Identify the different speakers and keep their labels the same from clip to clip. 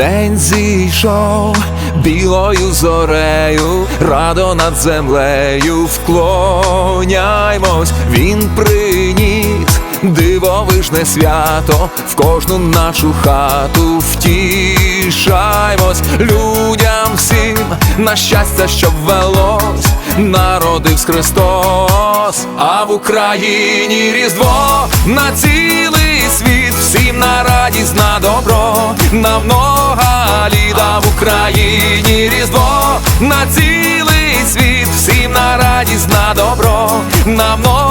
Speaker 1: День зійшов білою зорею, радо над землею вклоняймось, він приніс дивовижне свято в кожну нашу хату втішаймось. Людям всім на щастя, щоб велось, народився Христос, а в Україні Різдво на цілий світ, всім на радість, на добро, на много літа в Україні Різдво на цілий світ, всім на радість, на добро, на много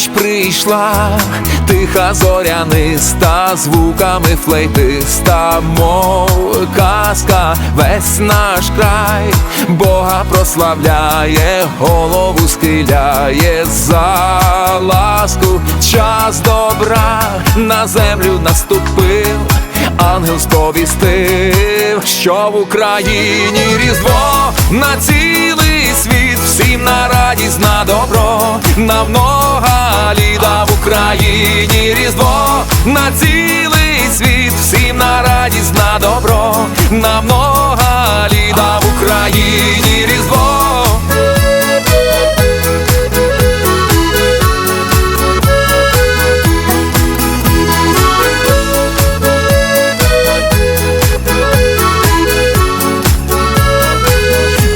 Speaker 1: Ніч прийшла, тиха зоряниста, звуками флейтиста, мов казка, весь наш край, Бога прославляє, голову схиляє за ласку, час добра на землю наступив. Ангел сповістив, що в Україні Різдво на цілий світ, всім на радість, на добро, на много літа в Україні Різдво на цілий світ, всім на радість, на добро, на много літа в Україні Різдво.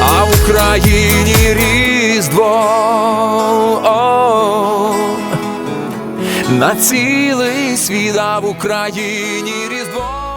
Speaker 1: а в Україні Різдво цілий світ, в Україні різдво.